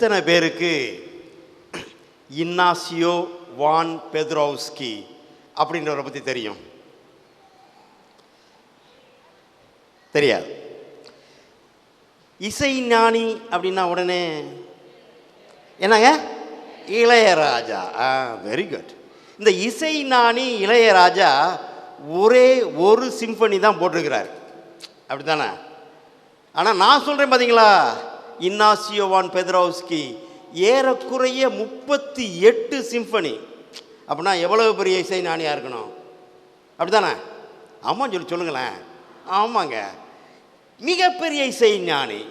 எத்தனை பேருக்கு? இன்னாசியோ வான் பெத்ரோவ்ஸ்கி அப்படின்றவரை பற்றி தெரியும். தெரியாது. இசை ஞானி அப்படின்னா உடனே என்னங்க? இளையராஜா. ஆ வெரி குட் இந்த இசை ஞானி இளையராஜா ஒரே ஒரு சிம்பனி தான் போட்டிருக்கிறார். அப்படித்தானே? ஆனால் நான் சொல்கிறேன் பார்த்தீங்களா இன்னாசியோவான் பெதராவ்ஸ்கி ஏறக்குறைய முப்பத்தி எட்டு சிம்பனி. அப்படின்னா எவ்வளவு பெரிய இசை ஞானியாக இருக்கணும்? அப்படிதானே ஆமாம் சொல்லி சொல்லுங்களேன். ஆமாங்க. மிகப்பெரிய இசை ஞானி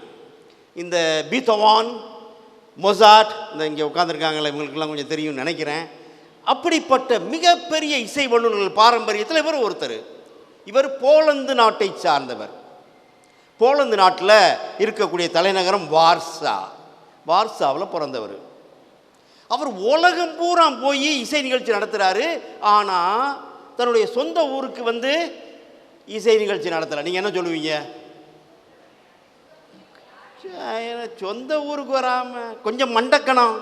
இந்த பீத்தவான் மொசாட் இந்த இங்கே உட்காந்துருக்காங்களே இவங்களுக்கெல்லாம் கொஞ்சம் தெரியும்னு நினைக்கிறேன். அப்படிப்பட்ட மிகப்பெரிய இசை வல்லுநர்கள் பாரம்பரியத்தில் இவர் ஒருத்தர். இவர் போலந்து நாட்டை சார்ந்தவர். போலந்து நாட்டில் இருக்கக்கூடிய தலைநகரம் வார்சா. வார்சாவில் பிறந்தவர். அவர் உலகம் பூரா போய் இசை நிகழ்ச்சி நடத்துகிறாரு ஆனால் தன்னுடைய சொந்த ஊருக்கு வந்து இசை நிகழ்ச்சி நடத்தலை. நீங்கள் என்ன சொல்லுவீங்க? சொந்த ஊருக்கு வராமல் கொஞ்சம் மண்டக்கணம்.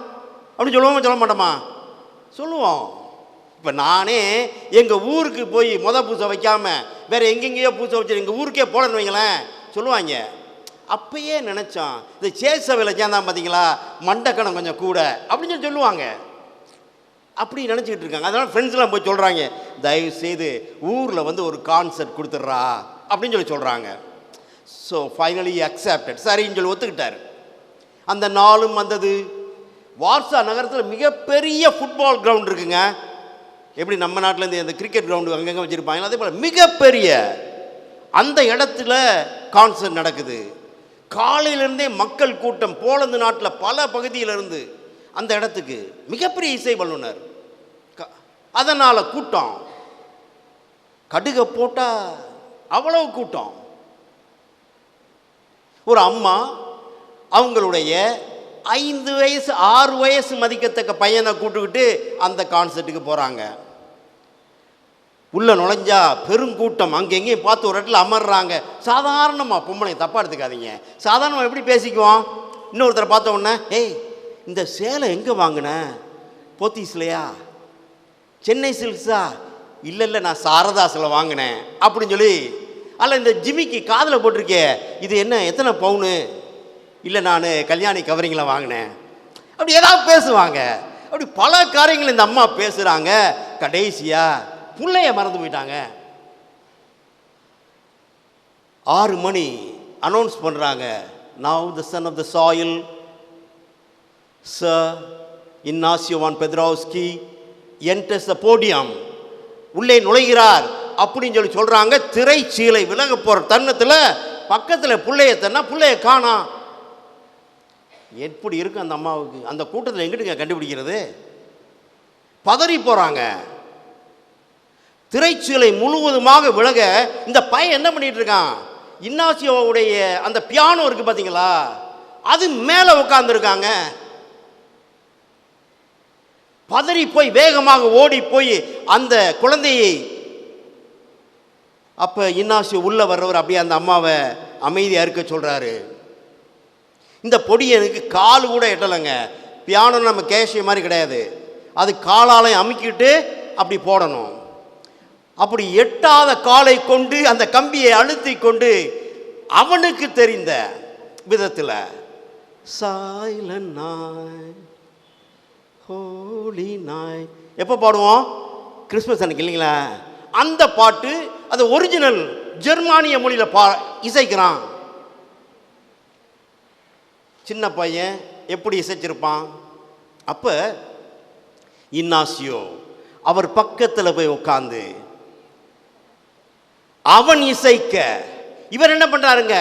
அப்படின்னு சொல்லுவோமா சொல்ல மாட்டோமா? சொல்லுவோம். இப்போ நானே எங்கள் ஊருக்கு போய் மொதல் பூசை வைக்காமல் வேறு எங்கெங்கேயோ பூசை வச்சு எங்கள் ஊருக்கே போடன்னு வைங்களேன். சொல்லுவாங்க. அப்பயே நினச்சோம் இந்த சேசவையில் சேர்ந்தான் பார்த்தீங்களா மண்டக்கணம் கொஞ்சம் கூட அப்படின்னு சொல்லி சொல்லுவாங்க. அப்படி நினச்சிக்கிட்டு இருக்காங்க. அதனால் ஃப்ரெண்ட்ஸ்லாம் போய் சொல்கிறாங்க தயவு செய்து ஊரில் வந்து ஒரு கான்சர்ட் கொடுத்துட்றா அப்படின்னு சொல்லி சொல்கிறாங்க ஸோ ஃபைனலி அக்செப்டட் சரின்னு சொல்லி ஒத்துக்கிட்டார். அந்த நாளும் வந்தது. வார்சா நகரத்தில் மிகப்பெரிய ஃபுட்பால் கிரவுண்ட் இருக்குங்க. எப்படி நம்ம நாட்டில் இருந்து இந்த கிரிக்கெட் கிரவுண்டு அங்கங்கே வச்சுருப்பாங்க அதே போல் மிகப்பெரிய அந்த இடத்துல கான்சர்ட் நடக்குது. காலையிலேருந்தே மக்கள் கூட்டம் போலந்து நாட்டில் பல பகுதியிலிருந்து அந்த இடத்துக்கு மிகப்பெரிய இசை வல்லுனர். க- அதனால் கூட்டம். கடுகை போட்டால் அவ்வளவு கூட்டம். ஒரு அம்மா அவங்களுடைய ஐந்து வயசு ஆறு வயசு மதிக்கத்தக்க பையனை கூட்டுக்கிட்டு அந்த கான்சர்ட்டுக்கு போகிறாங்க உள்ளே நுழைஞ்சா பெருங்கூட்டம் அங்கெங்கேயும் பார்த்து ஒரு இடத்துல அமர்றாங்க. சாதாரணமாக பொம்பளை தப்பாக எடுத்துக்காதீங்க. சாதாரணமாக எப்படி பேசிக்குவோம்? இன்னொருத்தரை பார்த்த உடனே ஏய் இந்த சேலை எங்கே வாங்கின? போத்தீஸ்லையா? சென்னை சில்க்ஸா? இல்லை இல்லை நான் சாரதாஸில் வாங்கினேன். அப்படின்னு சொல்லி அல்ல இந்த ஜிமிக்கு காதில் போட்டிருக்கே இது என்ன எத்தனை பவுனு? இல்லை நான் கல்யாணி கவரிங்கில் வாங்கினேன். அப்படி ஏதாவது பேசுவாங்க. அப்படி பல காரியங்கள் இந்த அம்மா பேசுகிறாங்க கடைசியாக பிள்ளைய மறந்து போயிட்டாங்க. ஆறு மணி அனௌன்ஸ் பண்ணுறாங்க now the son of the soil ச இன்னாசியோவான் பெத்ராவ்ஸ்கி என்டர்ஸ் த போடியம் உள்ளே நுழைகிறார். அப்படின்னு சொல்லி சொல்கிறாங்க திரைச்சீலை விலக போகிற தருணத்தில் பக்கத்தில் பிள்ளைய தன்னா பிள்ளைய காணாம் எப்படி இருக்கும் அந்த அம்மாவுக்கு? அந்த கூட்டத்தில் எங்கிட்டுங்க கண்டுபிடிக்கிறது? பதறி போகிறாங்க திரைச்சீலை முழுவதுமாக விலக இந்த பையன் என்ன பண்ணிட்டு இருக்கான்? இன்னாசியோவுடைய அந்த பியானோ இருக்கு பார்த்தீங்களா அது மேலே உட்காந்துருக்காங்க பதறி போய் வேகமாக ஓடி போய் அந்த குழந்தையை அப்போ இன்னாசி உள்ள வர்றவர் அப்படியே அந்த அம்மாவை அமைதியாக இருக்க சொல்கிறாரு இந்த பொடியனுக்கு கால் கூட எட்டலைங்க. பியானோ நம்ம கேஷிய மாதிரி கிடையாது. அது காலாலையும் அமுக்கிட்டு அப்படி போடணும். அப்படி எட்டாத காலை கொண்டு அந்த கம்பியை அழுத்தி கொண்டு அவனுக்கு தெரிந்த விதத்தில் சாய்லன் நாய் ஹோலி நாய். எப்போ பாடுவோம்? கிறிஸ்மஸ் அன்னைக்கு இல்லைங்களா? அந்த பாட்டு அது ஒரிஜினல் ஜெர்மானிய மொழியில் பா இசைக்கிறான். சின்ன பையன் எப்படி இசைச்சிருப்பான்? அப்போ இன்னாசியோ அவர் பக்கத்தில் போய் உட்காந்து அவன் இசைக்க. இவர் என்ன பண்ணுறாருங்க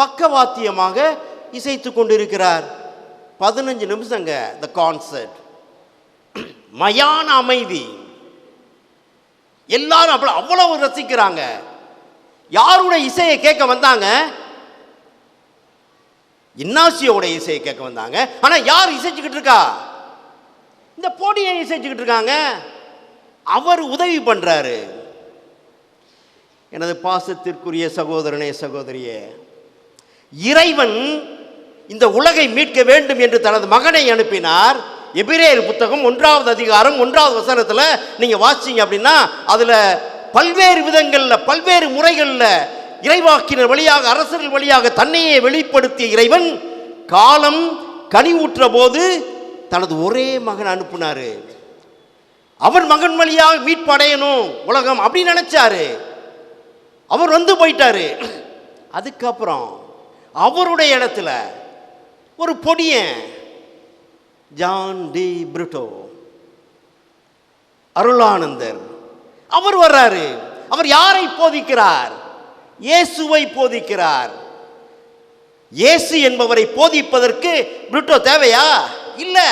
பக்கவாத்தியமாக இசைத்து கொண்டிருக்கிறார். பதினஞ்சு நிமிஷங்க த கான்சர்ட் மயான அமைதி. எல்லாரும் அவ்வளோ அவ்வளவு ரசிக்கிறாங்க. யாருடைய இசையை கேட்க வந்தாங்க? இன்னாசியோட இசையை கேட்க வந்தாங்க. ஆனா யார் இசைச்சுக்கிட்டு இருக்கா? இந்த போடியை இசைச்சுக்கிட்டு இருக்காங்க. அவர் உதவி பண்றாரு. எனது பாசத்திற்குரிய சகோதரனே சகோதரியே இறைவன் இந்த உலகை மீட்க வேண்டும் என்று தனது மகனை அனுப்பினார். எபிரேல் புத்தகம் ஒன்றாவது அதிகாரம் ஒன்றாவது வசனத்தில் நீங்கள் வாசிச்சீங்க அப்படின்னா அதில் பல்வேறு விதங்களில் பல்வேறு முறைகளில் இறைவாக்கினர் வழியாக அரசர்கள் வழியாக தன்னையே வெளிப்படுத்திய இறைவன் காலம் கனிவுற்ற போது தனது ஒரே மகன் அனுப்புனாரு. அவன் மகன் வழியாக மீட்படையணும் உலகம் அப்படின்னு நினச்சாரு. அவர் வந்து போயிட்டாரு. அதுக்கப்புறம் அவருடைய இடத்துல ஒரு பொடியன் ஜான் டி பிரிட்டோ அருளானந்தர். அவர் வர்றாரு. அவர் யாரை போதிக்கிறார்? இயேசுவை போதிக்கிறார். இயேசு என்பவரை போதிப்பதற்கு பிரிட்டோ தேவையா? இல்லை.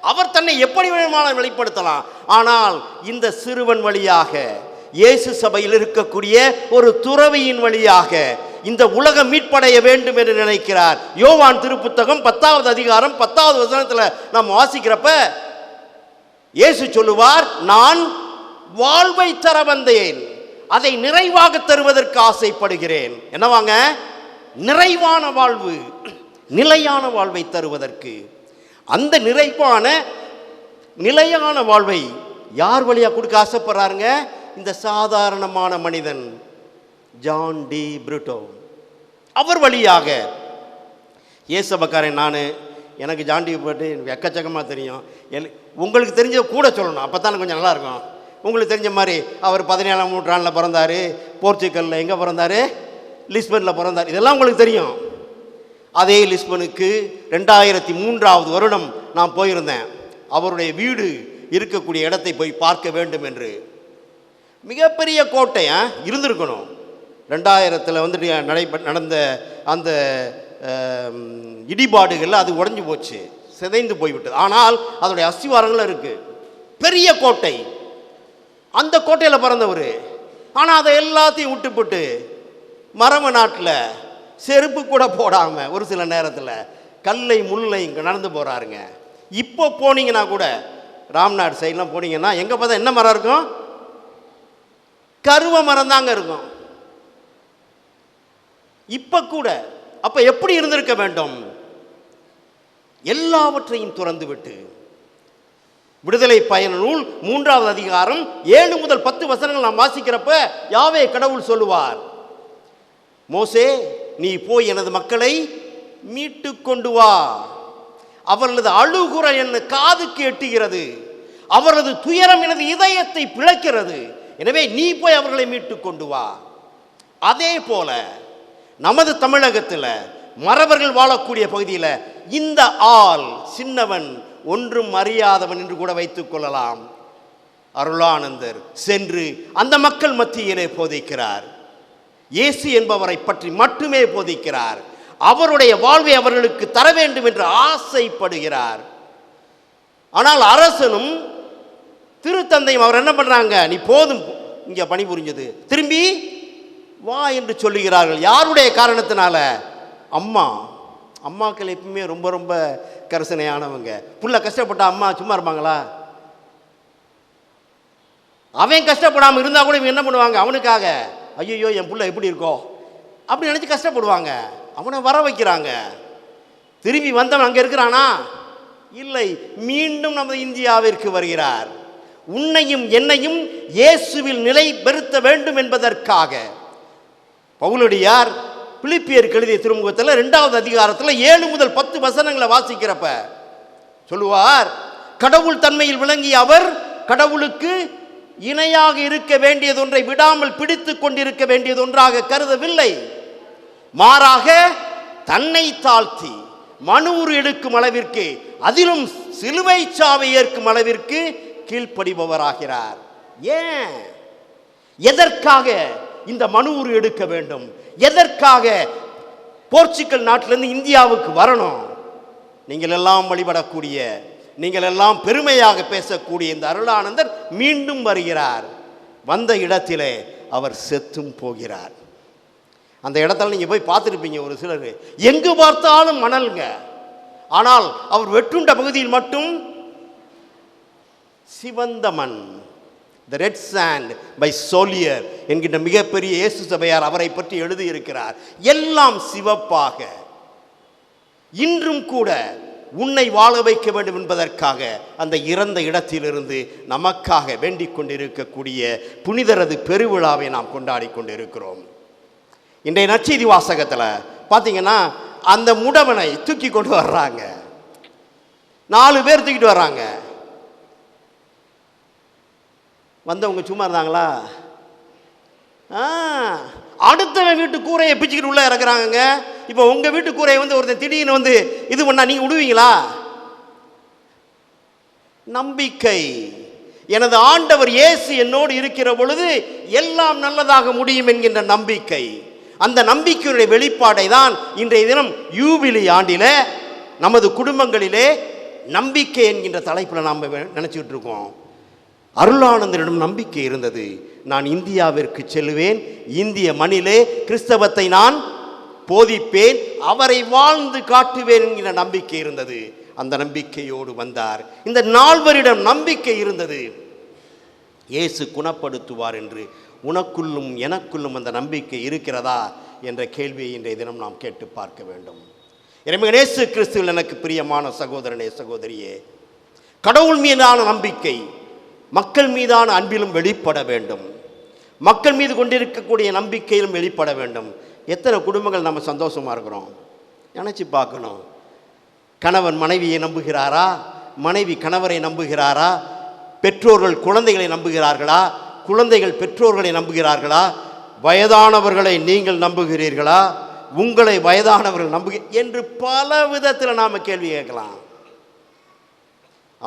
அவர் தன்னை எப்படி வேணுமானாலும் வெளிப்படுத்தலாம். ஆனால் இந்த சிறுவன் வழியாக இயேசு சபையில் இருக்கக்கூடிய ஒரு துறவியின் வழியாக இந்த உலகம் மீட்படைய வேண்டும் என்று நினைக்கிறார். யோவான் திருப்புத்தகம் பத்தாவது அதிகாரம் பத்தாவது வசனத்தில் நாம் வாசிக்கிறப்ப இயேசு சொல்லுவார் நான் வாழ்வை தர வந்தேன் அதை நிறைவாக தருவதற்கு ஆசைப்படுகிறேன். என்னவாங்க? நிறைவான வாழ்வு நிலையான வாழ்வை தருவதற்கு. அந்த நிறைவான நிலையான வாழ்வை யார் வழியாக கொடுக்க ஆசைப்படுறாருங்க? இந்த சாதாரணமான மனிதன் ஜான் டி புரூட்டோ. அவர் வழியாக ஏசபக்காரன் நான் எனக்கு ஜாண்டி போட்டு எனக்கு எக்கச்சக்கமாக தெரியும். எல் உங்களுக்கு தெரிஞ்ச கூட சொல்லணும் அப்போ தானே கொஞ்சம் நல்லாயிருக்கும் உங்களுக்கு தெரிஞ்ச மாதிரி அவர் பதினேழாம் நூற்றாண்டில் பிறந்தார் போர்ச்சுகலில் எங்கே பிறந்தார்? லிஸ்பனில் பிறந்தார். இதெல்லாம் உங்களுக்கு தெரியும். அதே லிஸ்பனுக்கு ரெண்டாயிரத்தி மூன்றாவது வருடம் நான் போயிருந்தேன். அவருடைய வீடு இருக்கக்கூடிய இடத்தை போய் பார்க்க வேண்டும் என்று. மிகப்பெரிய கோட்டை இருந்திருக்கணும். ரெண்டாயிரத்தில் வந்துட்டு நடைபெ நடந்த அந்த இடிபாடுகளில் அது உடஞ்சி போச்சு. சிதைந்து போய்விட்டது. ஆனால் அதனுடைய அஸ்திவாரங்களும் இருக்குது பெரிய கோட்டை. அந்த கோட்டையில் பிறந்தவர். ஆனால் அதை எல்லாத்தையும் விட்டுப்புட்டு மரம நாட்டில் செருப்பு கூட போடாமல் ஒரு சில நேரத்தில் கல்லை முல்லை இங்கே நடந்து போகிறாருங்க இப்போ போனீங்கன்னா கூட ராம்நாடு சைட்லாம் போனீங்கன்னா எங்கே பார்த்தா என்ன மரம் இருக்கும்? கருவ மரம் தாங்க இருக்கும். இப்போ கூட அப்போ எப்படி இருந்திருக்க வேண்டும்? எல்லாவற்றையும் துறந்து விட்டு விடுதலை பயண நூல் மூன்றாவது அதிகாரம் ஏழு முதல் பத்து வசனங்கள் நாம் வாசிக்கிறப்ப யாவே கடவுள் சொல்லுவார் மோசே நீ போய் எனது மக்களை மீட்டு கொண்டு வா. அவர்களது அழுகுற என்ன காதுக்கு எட்டுகிறது. அவரது துயரம் எனது இதயத்தை பிழைக்கிறது எனவே நீ போய் அவர்களை மீட்டு கொண்டு வா. அதே போல நமது தமிழகத்தில் மறவர்கள் வாழக்கூடிய பகுதியில் இந்த ஆள் சின்னவன் ஒன்றும் அறியாதவன் என்று கூட வைத்துக் கொள்ளலாம். அருளானந்தர் சென்று அந்த மக்கள் மத்தியிலே போதிக்கிறார். இயேசு என்பவரை பற்றி மட்டுமே போதிக்கிறார். அவருடைய வாழ்வை அவர்களுக்கு தர வேண்டும் என்று ஆசைப்படுகிறார். ஆனால் அரசனும் திருத்தந்தையும் அவர் என்ன பண்ணுறாங்க நீ போதும். இங்க பணிபுரிஞ்சது திரும்பி வா என்று சொல்லுகிறார்கள். யாருடைய காரணத்தினால? அம்மா. அம்மாக்கள் எப்பவுமே ரொம்ப ரொம்ப கரிசனையானவங்க. புள்ள கஷ்டப்பட்ட அம்மா சும்மா இருப்பாங்களா? அவன் கஷ்டப்படாமல் இருந்தால் கூட இவங்க என்ன பண்ணுவாங்க? அவனுக்காக ஐயோ என் புள்ள எப்படி இருக்கோ? அப்படி நினச்சி கஷ்டப்படுவாங்க. அவனை வர வைக்கிறாங்க. திரும்பி வந்தவன் அங்கே இருக்கிறானா? இல்லை. மீண்டும் நமது இந்தியாவிற்கு வருகிறார். உன்னையும் என்னையும் இயேசுவில் நிலை பெருத்த வேண்டும் என்பதற்காக. பவுலடியார் பிலிப்பியர் கழுதிய திருமுகத்தில் ரெண்டாவது அதிகாரத்தில் ஏழு முதல் பத்து வசனங்களை வாசிக்கிறப்ப சொல்லுவார் கடவுள் தன்மையில் விளங்கிய அவர் கடவுளுக்கு இணையாக இருக்க வேண்டியதொன்றை விடாமல் பிடித்து கொண்டிருக்க வேண்டியதொன்றாக கருதவில்லை. மாறாக தன்னை தாழ்த்தி மனுவுரு எடுக்கும் அளவிற்கு அதிலும் சிலுவை சாவை ஏற்கும் அளவிற்கு கீழ்ப்படிபவராகிறார். ஏன்? எதற்காக இந்த மனுவுரு எடுக்க வேண்டும்? எதற்காக போர்ச்சுகல் நாட்டிலிருந்து இந்தியாவுக்கு வரணும்? நீங்கள் எல்லாம் வழிபடக்கூடிய நீங்கள் எல்லாம் பெருமையாக பேசக்கூடிய இந்த அருளானந்தர் மீண்டும் வருகிறார். வந்த இடத்திலே அவர் செத்தும் போகிறார். அந்த இடத்துல நீங்கள் போய் பார்த்துருப்பீங்க ஒரு சிலர். எங்கு பார்த்தாலும் மணல்ங்க. ஆனால் அவர் வெட்டுண்ட பகுதியில் மட்டும் சிவந்த மண் த ரெட் சாண்ட் பை சோலியர் என்கின்ற மிகப்பெரிய இயேசு சபையார் அவரை பற்றி எழுதியிருக்கிறார். எல்லாம் சிவப்பாக. இன்றும் கூட உன்னை வாழ வைக்க வேண்டும் என்பதற்காக அந்த இறந்த இடத்திலிருந்து நமக்காக வேண்டிக் கொண்டிருக்கக்கூடிய புனிதரது பெருவிழாவை நாம் கொண்டாடி கொண்டிருக்கிறோம். இன்றைய நச்செய்தி வாசகத்தில் பார்த்தீங்கன்னா அந்த முடவனை தூக்கி கொண்டு வர்றாங்க. நாலு பேர் தூக்கிட்டு வர்றாங்க. வந்தவங்க சும்மா இருந்தாங்களா? ஆ அடுத்தவன் வீட்டு கூரையை பிச்சுக்கிட்டு உள்ளே இறக்குறாங்கங்க. இப்போ உங்கள் வீட்டு கூரையை வந்து ஒருத்தன் திடீர்னு வந்து இது பண்ணா நீங்கள் விடுவீங்களா நம்பிக்கை. எனது ஆண்டவர் இயேசு என்னோடு இருக்கிற பொழுது எல்லாம் நல்லதாக முடியும் என்கின்ற நம்பிக்கை. அந்த நம்பிக்கையுடைய வெளிப்பாடை தான் இன்றைய தினம் யூபிலி ஆண்டில நமது குடும்பங்களிலே நம்பிக்கை என்கின்ற தலைப்பில் நாம் நினச்சிக்கிட்டு இருக்கோம். அருளானந்தனிடம் நம்பிக்கை இருந்தது. நான் இந்தியாவிற்கு செல்லுவேன் இந்திய மண்ணிலே கிறிஸ்தவத்தை நான் போதிப்பேன். அவரை வாழ்ந்து காட்டுவேன் என்கிற நம்பிக்கை இருந்தது. அந்த நம்பிக்கையோடு வந்தார். இந்த நால்வரிடம் நம்பிக்கை இருந்தது. இயேசு குணப்படுத்துவார் என்று உனக்குள்ளும் எனக்குள்ளும் அந்த நம்பிக்கை இருக்கிறதா என்ற கேள்வியை இன்றைய தினம் நாம் கேட்டு பார்க்க வேண்டும். எனவே இயேசு கிறிஸ்துவில் எனக்கு பிரியமான சகோதரனே சகோதரியே கடவுள் மீதான நம்பிக்கை மக்கள் மீதான அன்பிலும் வெளிப்பட வேண்டும். மக்கள் மீது கொண்டிருக்கக்கூடிய நம்பிக்கையிலும் வெளிப்பட வேண்டும். எத்தனை குடும்பங்கள் நம்ம சந்தோஷமாக இருக்கிறோம்? நினச்சி பார்க்கணும். கணவன் மனைவியை நம்புகிறாரா? மனைவி கணவரை நம்புகிறாரா? பெற்றோர்கள் குழந்தைகளை நம்புகிறார்களா? குழந்தைகள் பெற்றோர்களை நம்புகிறார்களா? வயதானவர்களை நீங்கள் நம்புகிறீர்களா? உங்களை வயதானவர்கள் நம்புக என்று பல விதத்தில் நாம் கேள்வி கேட்கலாம்.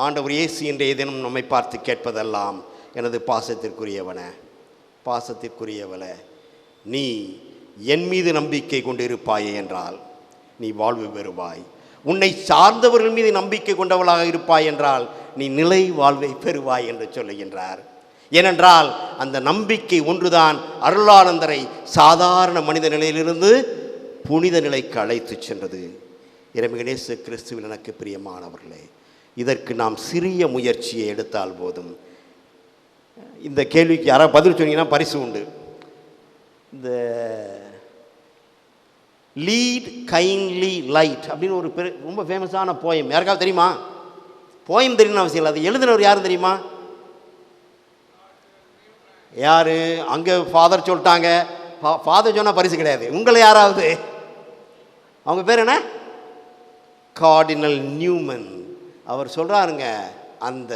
ஆண்டவர் இயேசு இன்றைய தினம் நம்மை பார்த்து கேட்பதெல்லாம் எனது பாசத்திற்குரியவன பாசத்திற்குரியவள நீ என் மீது நம்பிக்கை கொண்டிருப்பாயே என்றால் நீ வாழ்வு பெறுவாய். உன்னை சார்ந்தவர்கள் மீது நம்பிக்கை கொண்டவளாக இருப்பாய் என்றால் நீ நிலை வாழ்வை பெறுவாய் என்று சொல்லுகின்றார். ஏனென்றால் அந்த நம்பிக்கை ஒன்றுதான் அருளானந்தரை சாதாரண மனித நிலையிலிருந்து புனித நிலைக்கு அழைத்துச் சென்றது. இறைமிகணேசு கிறிஸ்துவில் எனக்கு பிரியமானவர்களே இதற்கு நாம் சிறிய முயற்சியை எடுத்தால் போதும். இந்த கேள்விக்கு யாராவது பதில் சொன்னீங்கன்னா பரிசு உண்டு. இந்த லீட் கைண்ட்லி லைட் அப்படின்னு ஒரு பெரு ரொம்ப ஃபேமஸான போயம் யாருக்காவது தெரியுமா? போயம் தெரியணும் அவசியம் இல்லை. அது எழுதினவர் யாரும் தெரியுமா? யார்? அங்கே ஃபாதர் சொல்லிட்டாங்க. ஃபாதர் சொன்னால் பரிசு கிடையாது. உங்களை யாராவது? அவங்க பேர் என்ன? கார்டினல் நியூமன் அவர் சொல்கிறாருங்க அந்த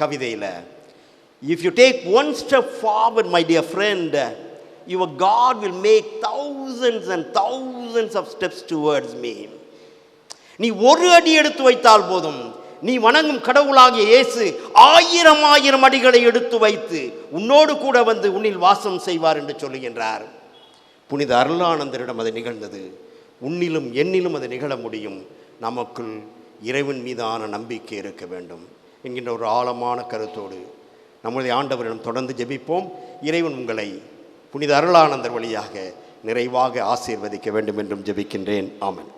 கவிதையில் if you take one step forward my dear friend your God will make thousands and thousands of steps towards me நீ ஒரு அடி எடுத்து வைத்தால் போதும். நீ வணங்கும் கடவுளாகிய இயேசு ஆயிரம் ஆயிரம் அடிகளை எடுத்து வைத்து உன்னோடு கூட வந்து உன்னில் வாசம் செய்வார் என்று சொல்லுகின்றார். புனித அருளானந்தரிடம் அது நிகழ்ந்தது. உன்னிலும் என்னிலும் அது நிகழ முடியும். நமக்குள் இறைவன் மீதான நம்பிக்கை இருக்க வேண்டும் என்கின்ற ஒரு ஆழமான கருத்தோடு நம்முடைய ஆண்டவரிடம் தொடர்ந்து ஜெபிப்போம். இறைவன் உங்களை புனித அருளானந்தர் வழியாக நிறைவாக ஆசீர்வதிக்க வேண்டும் என்றும் ஜெபிக்கின்றேன். ஆமன்.